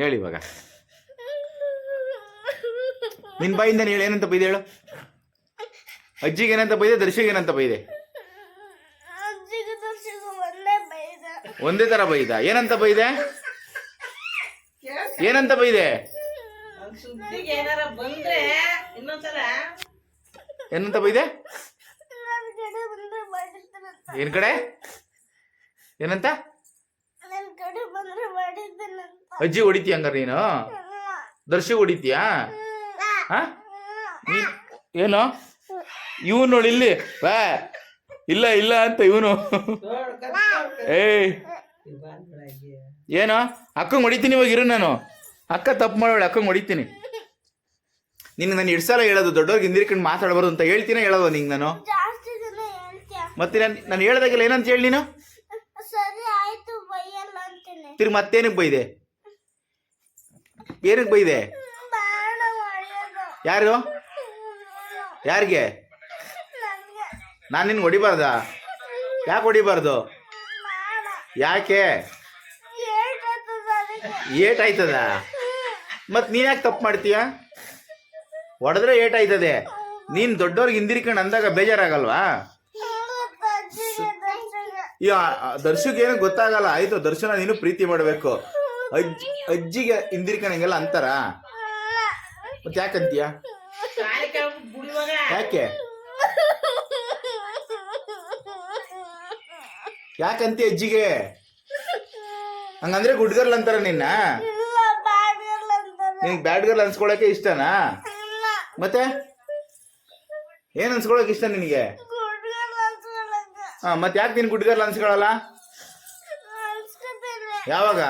ಹೇಳಿ ಇವಾಗ. ನಿನ್ ಬಾಯಿಂದ ಹೇಳಿ ಏನಂತ ಬೈದೆ ಹೇಳು? ಅಜ್ಜಿಗೆ ಏನಂತ ಬೈದೆ ದರ್ಶಿಗೆ ಏನಂತ ಬೈದೆ? ಒಂದೇ ತರ ಬೈದ. ಏನಂತ ಬೈದೆ? ಏನಂತ ಬೈದೆ? ಏನಂತ ಬೈದೆ? ಏನ್ ಕಡೆ? ಏನಂತ? ಅಜ್ಜಿ ಹೊಡಿತೀಯ ಹಂಗಾರೆ ನೀನು? ದರ್ಶಿ ಹೊಡಿತೀಯಾ? ಹಾ? ಏನು? ಇವನು ನೋಡಿ ಇಲ್ಲಿ. ಬಾ. ಇಲ್ಲ ಇಲ್ಲ ಅಂತ ಇವನು. ಏಯ್. ಏನು? ಅಕ್ಕಂಗೆ ಹೊಡಿತೀನಿ ಇವಾಗ ಇರು ನಾನು. ಅಕ್ಕ ತಪ್ಪು ಮಾಡೋಳು ಅಕ್ಕಂಗೆ ಹೊಡಿತೀನಿ. ನಿನ್ಗೆ ನಾನು ಎರಡು ಸಲ ಹೇಳೋದು ದೊಡ್ಡವ್ರಿಗೆ ಹಿಂದಿರ್ಕೊಂಡು ಮಾತಾಡಬಾರ್ದು ಅಂತ ಹೇಳ್ತೀನ ಹೇಳೋದು ನಿಂಗೆ ನಾನು? ಮತ್ತೆ ನಾನು ನಾನು ಹೇಳ್ದಾಗೆಲ್ಲ ಏನಂತ ಹೇಳಿ ನೀನು? ತಿರ್ಗಿ ಮತ್ತೇನಕ್ಕೆ ಬೈದೆ? ಏನಕ್ಕೆ ಬೈದೆ? ಯಾರು? ಯಾರಿಗೆ? ನಾನು ನಿನ್ಗೆ ಹೊಡಿಬಾರ್ದಾ? ಯಾಕೆ ಹೊಡಿಬಾರ್ದು? ಯಾಕೆ? ಹೇಳ್ತದ ಅದಕ್ಕೆ ಏಟ್ ಆಯ್ತದ ಮತ್ ನೀನ್ ಯಾಕೆ ತಪ್ಪು ಮಾಡ್ತೀಯ? ಹೊಡೆದ್ರೆ ಏಟ್ ಆಯ್ತದೆ ನೀನ್ ದೊಡ್ಡವ್ರಿಗೆ ಹಿಂದಿರ್ಕೊಂಡು ಅಂದಾಗ ಬೇಜಾರಾಗಲ್ವಾ? ಈ ದರ್ಶಕ್ ಏನು ಗೊತ್ತಾಗಲ್ಲ. ಆಯ್ತು ದರ್ಶನ ನೀನು ಪ್ರೀತಿ ಮಾಡ್ಬೇಕು. ಅಜ್ಜಿ ಅಜ್ಜಿಗೆ ಹಿಂದಿರ್ಕಣಂಗೆಲ್ಲ ಅಂತಾರ? ಮತ್ತೆ ಯಾಕಂತೀಯ ಯಾಕೆ? ಯಾಕಂತಿ ಅಜ್ಜಿಗೆ? ಹಂಗಂದ್ರೆ ಗುಡ್ ಗರ್ಲ್ ಅಂತಾರ ನಿನ್ನ? ಇಲ್ಲ ಬಾಡಿಯಲ್ಲ ಅಂತಾರೆ. ನಿನ್ಗೆ ಬ್ಯಾಡ್ ಗರ್ಲ್ ಅನ್ಸ್ಕೊಳಕ್ಕೆ ಇಷ್ಟನಾ? ಮತ್ತೆ? ಏನ್ ಅನ್ಸ್ಕೊಳಕ್ ಇಷ್ಟ ನಿನಗೆ? ಹ ಮತ್ ಹಾ ಮತ್ತೆ ಯಾಕೆ ನೀನ್ ಗುಡ್ ಗರ್ಲ್ ಅನ್ಸ್ಕೊಳಲ್ಲ? ಯಾವಾಗ?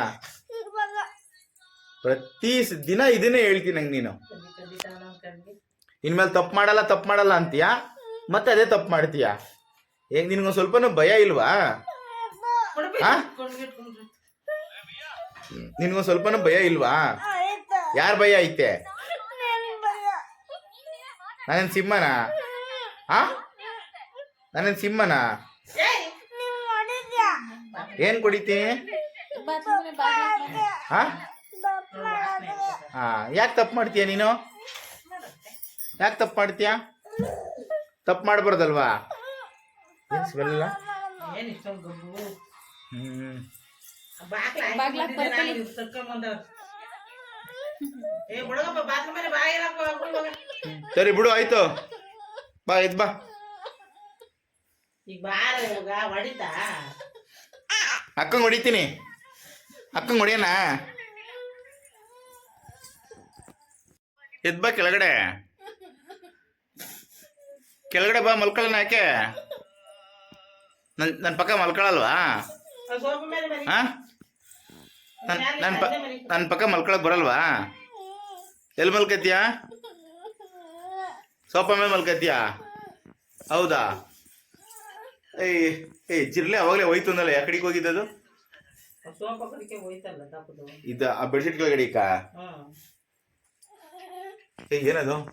ಪ್ರತಿ ದಿನ ಇದನ್ನೇ ಹೇಳ್ತೀನಿ ನಂಗೆ ನೀನು. ಇನ್ಮೇಲೆ ತಪ್ಪು ಮಾಡಲ್ಲ ತಪ್ಪು ಮಾಡಲ್ಲ ಅಂತೀಯಾ? ಮತ್ತೆ ಅದೇ ತಪ್ಪು ಮಾಡ್ತೀಯ? ಹೇಗೆ ನಿನಗೊಂದು ಸ್ವಲ್ಪನೂ ಭಯ ಇಲ್ವಾ? ನಿನಗೊಂದು ಹಾ? ಕೊಡ್ಬೇಕು ನಿನ್ಗೊಂದು ಸ್ವಲ್ಪನೂ ಭಯ ಇಲ್ವಾ? ಯಾರು ಭಯ ಐತೆ? ನಾನೇನು ಸಿಂಹನ? ನಾನೇನ್ ಸಿಂಹನಾ? ಹಾ ನಾನೇನ್ ಸಿಂಹನಾ ಏನ್ ಕುಡಿತೀನಿ ಹಾ? ಹಾ ಯಾಕೆ ತಪ್ಪು ಮಾಡ್ತೀಯ ನೀನು? ಯಾಕೆ ತಪ್ಪು ಮಾಡ್ತೀಯ? ತಪ್ಪು ಮಾಡಬಾರ್ದಲ್ವಾ? ಏನ್ ಸರಿ ಬಿಡು ಆಯ್ತು. ಬಾ ಇದ್ ಬಾ. ಅಕ್ಕಂಗೆ ಹೊಡಿತೀನಿ. ಅಕ್ಕಂಗೆ ಹೊಡಿಯೋಣ ಎದ್ ಬಾ ಕೆಳಗಡೆ? ಕೆಳಗಡೆ ಬಾ ಮಲ್ಕೊಳ್ಳೋಣ ಯಾಕೆ? ನನ್ ನನ್ನ ಪಕ್ಕ ಮಲ್ಕೊಳಲ್ವಾ ಹಾಂ? ನನ್ನ ನನ್ನ ಪ ನನ್ನ ಪಕ್ಕ ಮಲ್ಕೊಳಕ್ ಬರಲ್ವಾ? ಎಲ್ಲಿ ಮಲ್ಕತ್ತೀಯಾ? ಸೋಪ ಮೇಲೆ ಮಲ್ಕತ್ತೀಯಾ? ಹೌದಾ? ಏಯ್ ಏಯ್ ಜಿರ್ಲೆ ಅವಾಗಲೇ ಹೋಯ್ತು ಅಂದಲ್ಲ ಯಾಕಡಿಗೆ ಹೋಗಿದ್ದು ಅದು ಇದ ಆ ಬೆಡ್ಶೀಟ್ ಕೆಳಗಡೆ ಇಕ್ಕ ಏನದು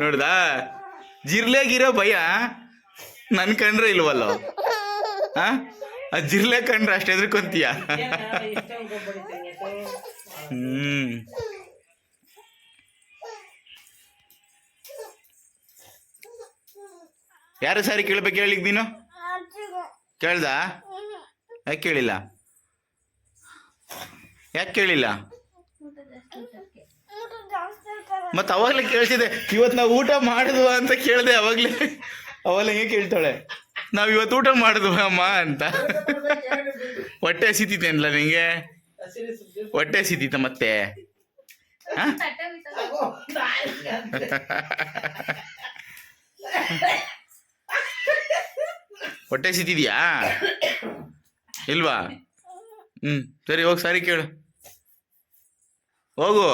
ನೋಡ್ದಾ? ಜಿರ್ಲೆಗಿರೋ ಭಯ ನನ್ ಕಂಡ್ರೆ ಇಲ್ವಲ್ಲ? ಹಾ ಆ ಜಿರ್ಲೆ ಕಂಡ್ರೆ ಅಷ್ಟು ಇಷ್ಟೊಂದು ಹ್ಮ್. ಯಾರು ಸಾರಿ ಕೇಳ್ಬೇಕು ಹೇಳಿದ್ ನೀನು? ಕೇಳ್ದ? ಯಾಕೆ ಕೇಳಿಲ್ಲ? ಯಾಕೆ ಕೇಳಿಲ್ಲ? ಮತ್ತೆ ಅವಾಗಲೇ ಕೇಳ್ತಿದ್ದೆ ಇವತ್ತು ನಾವು ಊಟ ಮಾಡಿದ್ವ ಅಂತ ಕೇಳಿದೆ ಅವಾಗಲೇ. ಅವಾಗಲೇ ಹೆಂಗೆ ಕೇಳ್ತಾಳೆ ನಾವು ಇವತ್ತು ಊಟ ಮಾಡಿದ್ವ ಅಮ್ಮ ಅಂತ. ಹೊಟ್ಟೆ ಹಸಿತೈತೇನಲ್ಲ ನಿಂಗೆ? ಹೊಟ್ಟೆ ಹಸಿತೈತ ಮತ್ತೆ? ಹೊಟ್ಟೆ ಸಿದ್ದಿದ್ಯಾ ಇಲ್ವಾ? ಹ್ಮ್ ಸರಿ ಹೋಗಿ ಸಾರಿ ಕೇಳು. ಹೋಗು.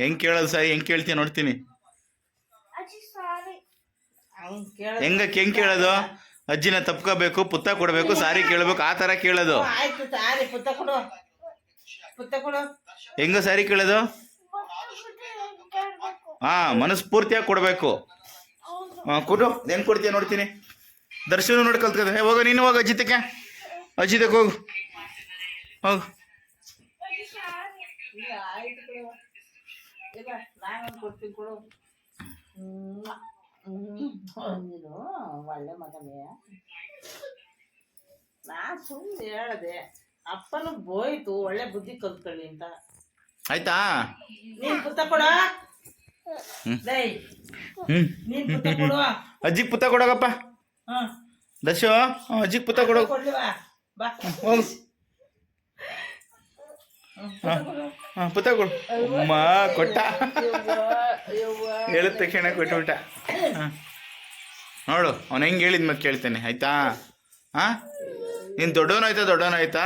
ಹೆಂಗ್ ಕೇಳೋದು ಸಾರಿ ಹೆಂಗ್ ಕೇಳ್ತೀನಿ ನೋಡ್ತೀನಿ. ಹೆಂಗ ಹೆಂಗ್ ಕೇಳೋದು? ಅಜ್ಜಿನ ತಪ್ಕೋಬೇಕು ಪುತ್ತ ಕೊಡ್ಬೇಕು ಸಾರಿ ಕೇಳಬೇಕು ಆ ತರ ಕೇಳೋದು. ಹೆಂಗ ಸಾರಿ ಕೇಳೋದು? ಹಾ ಮನಸ್ಫೂರ್ತಿಯಾಗಿ ಕೊಡ್ಬೇಕು. ಹಾ ಕೊಡು. ಹೆಂಗ್ ಕೊಡ್ತೀಯ ನೋಡ್ತೀನಿ. ದರ್ಶನ ನೋಡಿ ಕಲ್ತ್ಕದ ಹೋಗ ನೀನು ಹೋಗ ಅಜ್ಜಿತಕ್ಕೆ ಅಜಿತಕ್ಕೆ ಹೋಗು. ಹೋಗು. ಆಯ್ತು ಕೊಡು ಇಲ್ಲ ನಾನೊಂದು ಕೊಡ್ತೀನಿ ಕೊಡು. ಹ್ಮ್. ಹ್ಮ್. ನೀನು ಒಳ್ಳೆ ಮಗನೇ. ನಾ ಸುಮ್ಮನೆ ಹೇಳಿದೆ ಅಪ್ಪನು ಬೋಯ್ತು ಒಳ್ಳೆ ಬುದ್ಧಿ ಕಲ್ತ್ಕೊಳ್ಳಿ ಅಂತ. ಆಯ್ತಾ? ನೀನ್ ಪುತ್ತ ಕೊಡ. ನೀನ್ ಪುತ್ತ ಕೊಡೋ. ಅಜ್ಜಿಗೆ ಪುತ್ತ ಕೊಡೋಗಪ್ಪ. ಹಾ ಹ್ಮ್ ಅಜ್ಜಿಗೆ ಪುತ್ತ ಕೊಡೋ. ಕೊಡ್ಲಿವಾ? ಬಾ. ಹ್ಮ್ ಹ್ಮ್, ಪುತ್ತ ಕೊಡು. ಹಾಂ ಪುತ್ತ ಕೊಡು. ಅಮ್ಮ ಕೊಟ್ಟ. ಹೇಳಿದ ತಕ್ಷಣ ಕೊಟ್ಬಿಟ್ಟ ಹಾಂ. ನೋಡು ಅವ್ನು ಹೆಂಗೆ ಹೇಳಿದ ಮತ್ತೆ ಕೇಳ್ತೇನೆ ಆಯ್ತಾ? ಹಾಂ? ನೀನು ದೊಡ್ಡವನಾಯ್ತಾ ದೊಡ್ಡವನಾಯ್ತಾ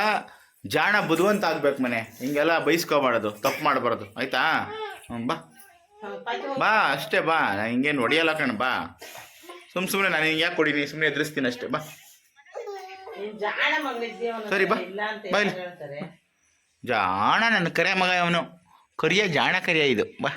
ಜಾಣ ಬುದ್ಧಿವಂತ ಆಗ್ಬೇಕು ಮನೆ. ಹಿಂಗೆಲ್ಲ ಬೈಸ್ಕೋಬಾರ್ದು ತಪ್ಪು ಮಾಡಬಾರ್ದು ಆಯ್ತಾ? ಹ್ಞೂ ಬಾ. ಬಾ ಅಷ್ಟೇ ಬಾ. ನಾ ಹಿಂಗೇನು ಹೊಡಿಯಲ್ಲ ಕಣ ಬಾ. ಸುಮ್ ಸುಮ್ಮನೆ ನಾನು ಹಿಂಗೆ ಯಾಕೆ ಕೊಡೀನಿ ಸುಮ್ಮನೆ ಎದುರಿಸ್ತೀನಿ ಅಷ್ಟೇ ಬಾ. ಸರಿ, ಬಾ. ಇಲ್ಲ ಜಾಣ ನನ್ನ ಕರೆ ಮಗ ಅವನು ಕರಿಯ ಜಾಣ ಕರಿಯ ಇದು. ಬಾ.